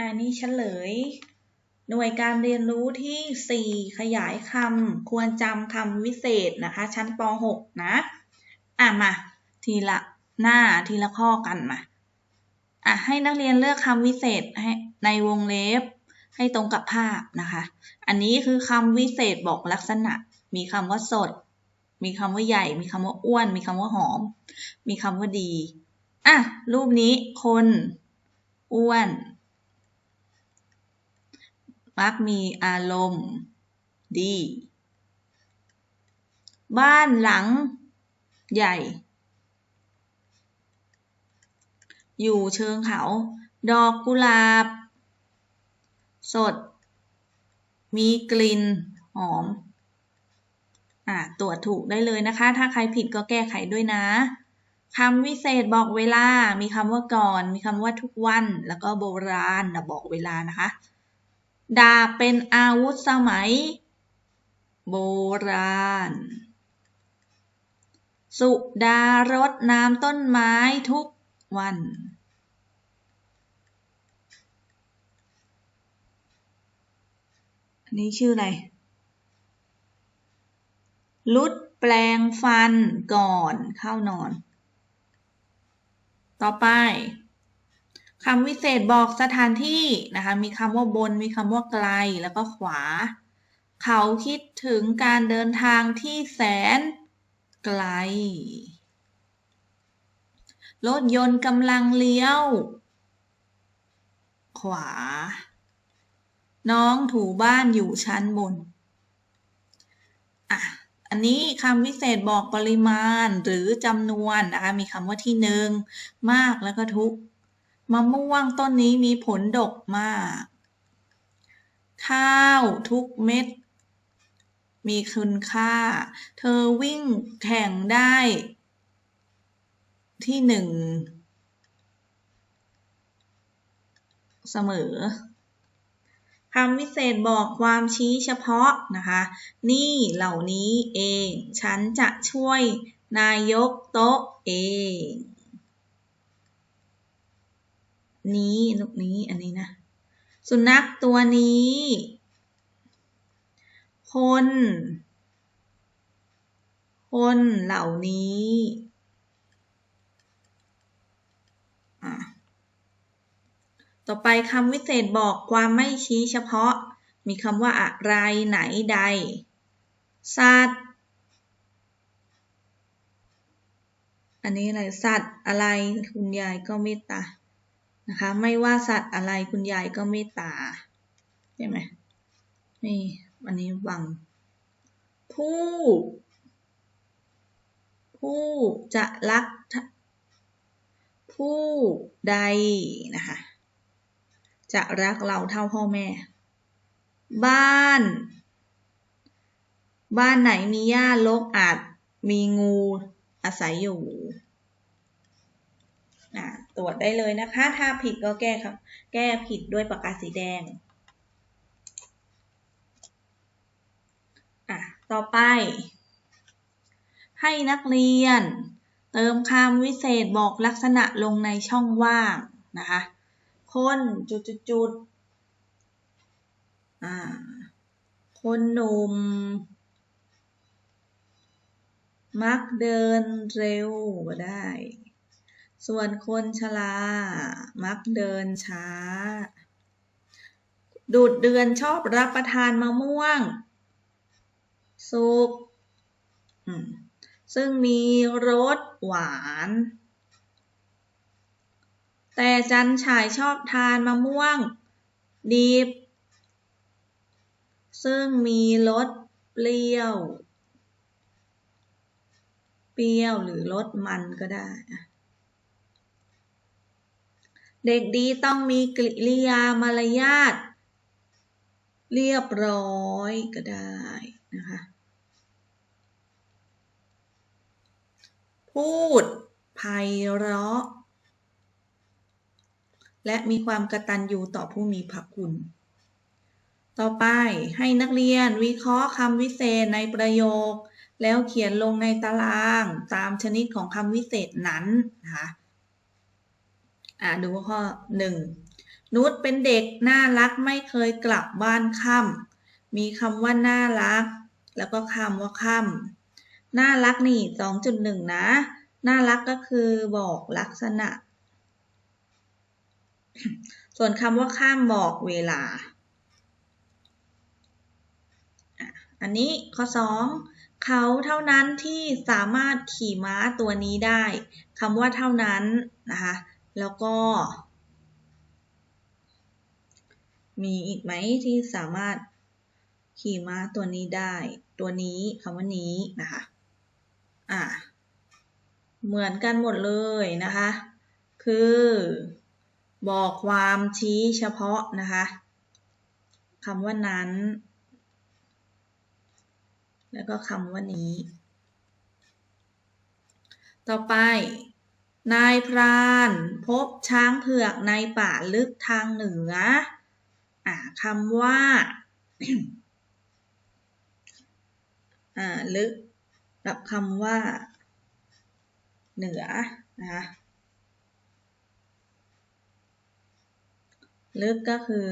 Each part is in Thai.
อันนี้เฉลย หน่วยการเรียนรู้ที่ 4 ขยายคำควรจำคำวิเศษนะคะ ชั้นป .6 นะ อะมา ทีละหน้าทีละข้อกันมา อะให้นักเรียนเลือกคำวิเศษให้ในวงเล็บให้ตรงกับภาพนะคะ อันนี้คือคำวิเศษบอกลักษณะ มีคำว่าสด มีคำว่าใหญ่ มีคำว่าอ้วน มีคำว่าหอม มีคำว่าดี อะ รูปนี้คน อ้วน มักมีอารมณ์ดี บ้านหลังใหญ่ อยู่เชิงเขา ดอกกุหลาบ สด มีกลิ่นหอม อ่าตรวจถูกได้เลยนะคะ ถ้าใครผิดก็แก้ไขด้วยนะคำวิเศษบอกเวลา มีคำว่าก่อน มีคำว่าทุกวัน แล้วก็โบราณนะบอกเวลานะคะ ดาบเป็นอาวุธสมัย โบราณ สุดารดน้ำต้นไม้ทุกวัน อันนี้ชื่ออะไร ลุดแปลงฟันก่อนเข้านอน ต่อไป คำวิเศษบอกสถานที่นะคะ มีคำว่าบน มีคำว่าไกล แล้วก็ขวา เขาคิดถึงการเดินทางที่แสนไกล รถยนต์กำลังเลี้ยว ขวา น้องถูบ้านอยู่ชั้นบน อะ อันนี้คำวิเศษบอกปริมาณหรือจำนวนนะคะ มีคำว่าที่หนึ่งมากแล้วก็ทุก มะม่วงต้นนี้มีผลดกมาก ข้าวทุกเม็ด มีคุณค่า เธอวิ่งแข่งได้ ที่หนึ่ง เสมอคำวิเศษบอกความชี้เฉพาะนะคะ นี่เหล่านี้เอง ฉันจะช่วยนายกโต๊ะเอง นี้ลูกนี้ อันนี้นะ สุนัขตัวนี้ คน คนเหล่านี้ต่อไปคำวิเศษบอกความไม่ชี้เฉพาะ มีคำว่าอะไรไหนใด สัตว์ อันนี้อะไร สัตว์อะไรคุณยายก็เมตตา นะคะ ไม่ว่าสัตว์อะไรคุณยายก็เมตตาใช่ไหมนี่อันนี้วัง ผู้ ผู้จะรัก ผู้ใดนะคะ จะรักเราเท่าพ่อแม่ บ้าน บ้านไหนมีหญ้ารกอาจมีงูอาศัยอยู่ อะตรวจได้เลยนะคะ ถ้าผิดก็แก้ครับ แก้ผิดด้วยปากกาสีแดงอะต่อไป ให้นักเรียน เติมคำวิเศษบอกลักษณะลงในช่องว่างนะคะคนจุดจุดจุดอ่าคนหนุ่มมักเดินเร็วก็ได้ ส่วนคนชรามักเดินช้า ดูดเดือนชอบรับประทานมะม่วง สุกซึ่งมีรสหวาน แต่จันฉายชอบทานมะม่วง ดิบ ซึ่งมีรสเปรี้ยว เปรี้ยวหรือรสมันก็ได้ เด็กดีต้องมีกริยามารยาทเรียบร้อยก็ได้นะคะ พูดไพเราะ และมีความกระตัญญูต่อผู้มีพระคุณ ต่อไปให้นักเรียนวิเคราะห์คำวิเศษในประโยค แล้วเขียนลงในตารางตามชนิดของคำวิเศษนั้นนะคะ อ่าดูข้อหนึ่งนุชเป็นเด็กน่ารักไม่เคยกลับบ้านค่ำมีคำว่าน่ารัก แล้วก็คำว่าค่ำน่ารักนี่สองจุดหนึ่งนะ น่ารักก็คือบอกลักษณะ ส่วนคำว่าข้ามบอกเวลา อันนี้ข้อ2เขาเท่านั้นที่สามารถขี่ม้าตัวนี้ได้คำว่าเท่านั้นนะคะ แล้วก็ มีอีกไหมที่สามารถขี่ม้าตัวนี้ได้ ตัวนี้คำว่านี้นะคะ อ่า เหมือนกันหมดเลยนะคะ คือ บอกความชี้เฉพาะนะคะคำว่านั้น แล้วก็คำว่านี้ ต่อไป นายพราน พบช้างเผือกในป่าลึกทางเหนือ อ่าคำว่า อ่า ลึก กับคำว่า เหนือ นะคะลึกก็คือ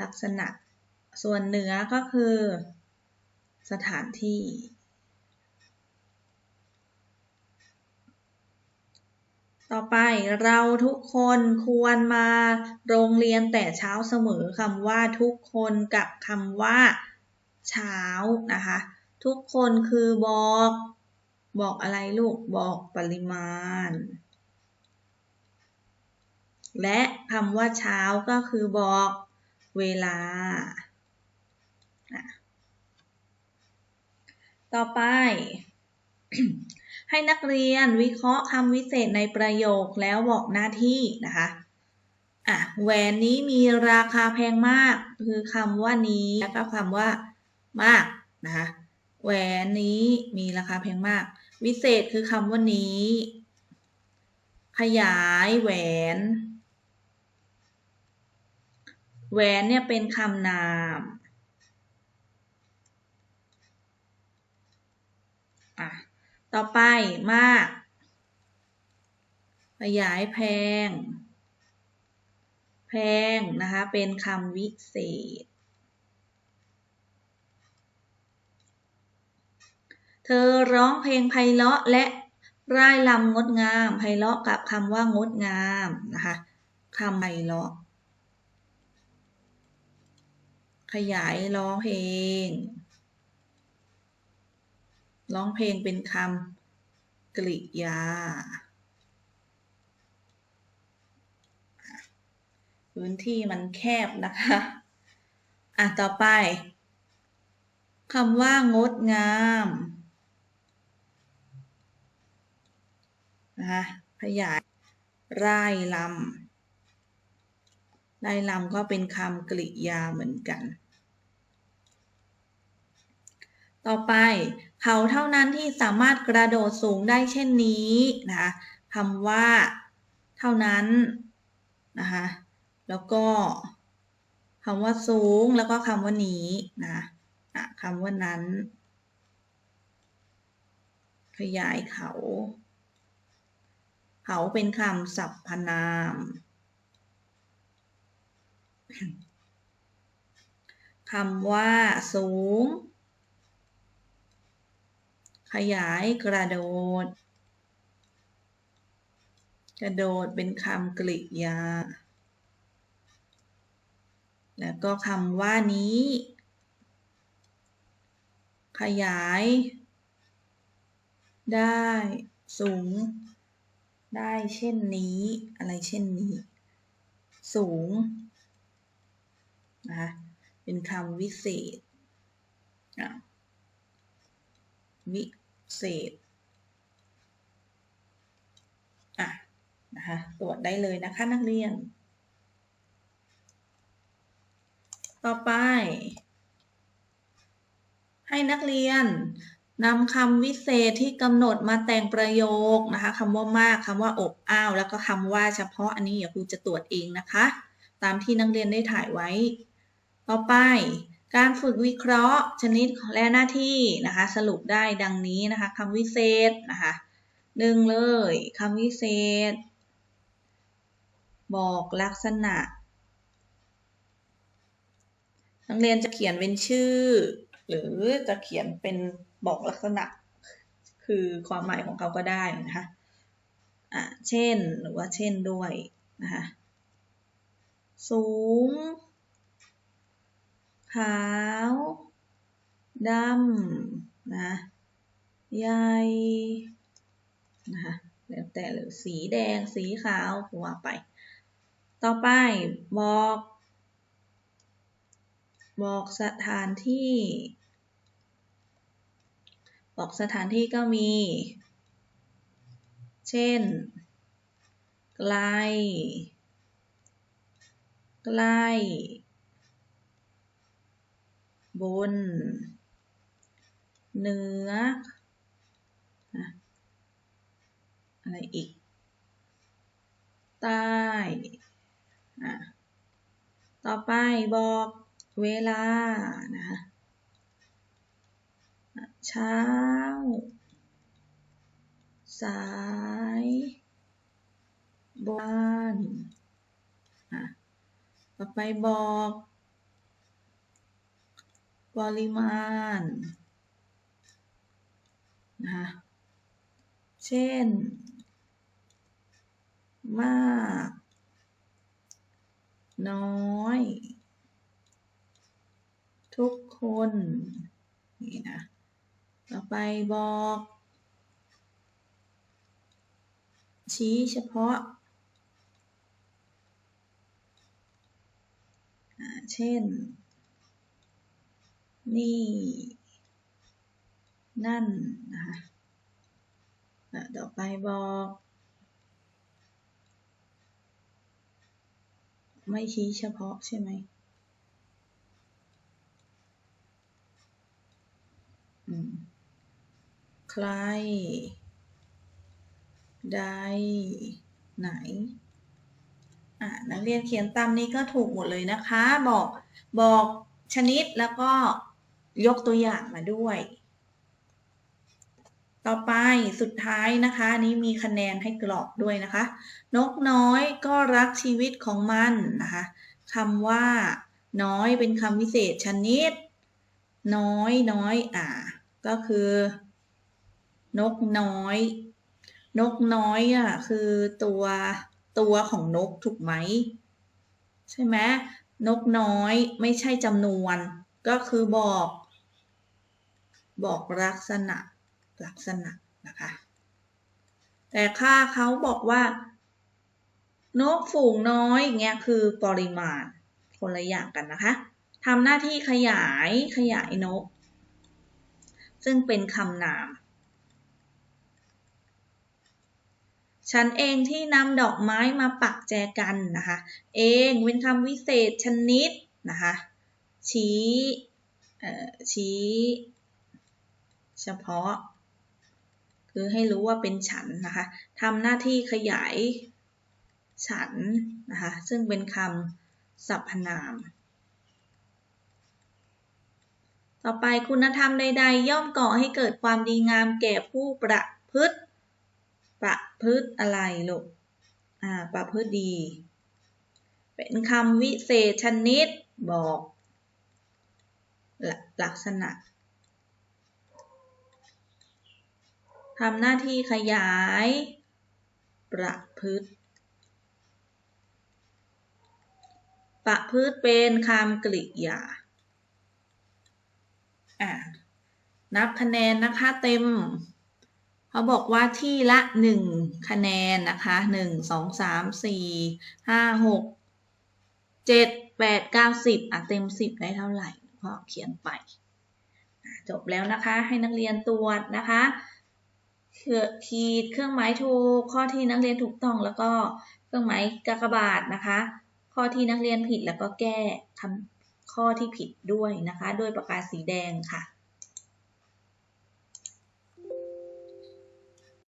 ลักษณะ ส่วนเหนือก็คือ สถานที่ ต่อไปเราทุกคนควรมาโรงเรียนแต่เช้าเสมอคำว่าทุกคนกับคำว่า เช้านะคะ ทุกคนคือบอก บอกอะไรลูกบอกปริมาณ และคำว่าเช้าก็คือบอกเวลา ต่อไป ให้นักเรียนวิเคราะห์คำวิเศษในประโยคแล้วบอกหน้าที่นะคะอะแหวนนี้มีราคาแพงมาก คือคำว่านี้แล้วก็คำว่ามากนะคะแหวนนี้มีราคาแพงมาก วิเศษคือคำว่านี้ ขยายแหวน แหวนเนี่ยเป็นคำนาม อะ ต่อไปมาก ขยายแพง แพงนะคะ เป็นคำวิเศษ เธอร้องเพลงไพเราะและร่ายรำงดงามไพเราะกับคำว่างดงามนะคะคำไพเราะ ขยายร้องเพลง ร้องเพลงเป็นคำกริยา พื้นที่มันแคบนะคะ อะ ต่อไปคำว่างดงามนะคะขยายร่ายลำร่ายลำก็เป็นคำกริยาเหมือนกัน ต่อไป เขาเท่านั้นที่สามารถกระโดดสูงได้เช่นนี้นะคะคำว่า เท่านั้นนะคะแล้วก็คำว่าสูงแล้วก็คำว่านี้นะะคำว่านั้น ขยายเขา เขาเป็นคำสรรพนาม คำว่าสูง ยายกระโดด กระโดดเป็นคำกริยา แล้วก็คำว่านี้ ขยาย ได้สูง ได้เช่นนี้ อะไรเช่นนี้ สูงนะคะเป็นคำวิเศษวิ เศษอะนะคะตรวจได้เลยนะคะนักเรียน ต่อไป ให้นักเรียนนำคำวิเศษที่กำหนดมาแต่งประโยคนะคะคำว่ามากคำว่าอบอ้าว แล้วก็คำว่าเฉพาะอันนี้เดี๋ยวครูจะตรวจเองนะคะ ตามที่นักเรียนได้ถ่ายไว้ ต่อไป การฝึกวิเคราะห์ ชนิดและหน้าที่นะคะ สรุปได้ดังนี้นะคะคำวิเศษนะคะหนึ่งเลยคำวิเศษ บอกลักษณะนักเรียนจะเขียนเป็นชื่อ หรือจะเขียนเป็นบอกลักษณะ คือความหมายของเขาก็ได้นะคะอะเช่นหรือว่าเช่นด้วยนะคะสูง ขาวดำนะใหญ่นะคะแล้วแต่หรือสีแดงสีขาวว่าไป ต่อไปบอก บอกสถานที่ บอกสถานที่ก็มี เช่น ไกล ใกล้ บน เหนือ อะไรอีก ใต้ต่อไปบอกเวลา นะคะเช้า สาย บ้านต่อไปบอก ปริมาณนะคะเช่น มาก น้อย ทุกคน นี่นะ ต่อไปบอก ชี้เฉพาะ เช่น นี่ นั่นนะคะต่อไปบอก ไม่ชี้เฉพาะใช่ไหมอืมใครใดไหน อ่านักเรียนเขียนตามนี้ก็ถูกหมดเลยนะคะ บอก บอกชนิดแล้วก็ ยกตัวอย่างมาด้วย ต่อไปสุดท้ายนะคะนี้มีคะแนนให้กรอกด้วยนะคะ นกน้อยก็รักชีวิตของมันนะคะคำว่า น้อยเป็นคำวิเศษชนิด น้อยน้อยอ่า ก็คือ นกน้อย นกน้อยอะคือตัวตัวของนกถูกไหม ใช่ไหมนกน้อยไม่ใช่จำนวน ก็คือบอก บอกลักษณะลักษณะนะคะ แต่ค่าเขาบอกว่า นกฝูงน้อยอย่างเงี้ยคือปริมาณคนละอย่างกันนะคะทำหน้าที่ขยายขยายนก ซึ่งเป็นคำนาม ฉันเองที่นำดอกไม้มาปักแจกันนะคะ เองเป็นคำวิเศษชนิดนะคะ ชี้ชี้ เฉพาะ คือให้รู้ว่าเป็นฉันนะคะทำหน้าที่ขยายฉันนะคะซึ่งเป็นคำสรรพนาม ต่อไปคุณธรรมใด ๆ ย่อมก่อให้เกิดความดีงามแก่ผู้ประพฤติประพฤติอะไรลูกอ่าประพฤติดี เป็นคำวิเศษชนิดบอก ลักษณะ ทำหน้าที่ขยาย ประพฤติ ประพฤติเป็นคำกริยา อ่านับคะแนนนะคะเต็ม เขาบอกว่าที่ละหนึ่งคะแนนนะคะหนึ่งสองสามสี่ห้าหกเจ็ดแปดเก้าสิบอะเต็มสิบได้เท่าไหร่ก็เขียนไป จบแล้วนะคะให้นักเรียนตรวจนะคะ ขีดเครื่องหมายถูก ข้อที่นักเรียนถูกต้องแล้วก็เครื่องหมายกากบาทนะคะ ข้อที่นักเรียนผิดแล้วก็แก้คำข้อที่ผิดด้วยนะคะ ด้วยปากกาสีแดงค่ะ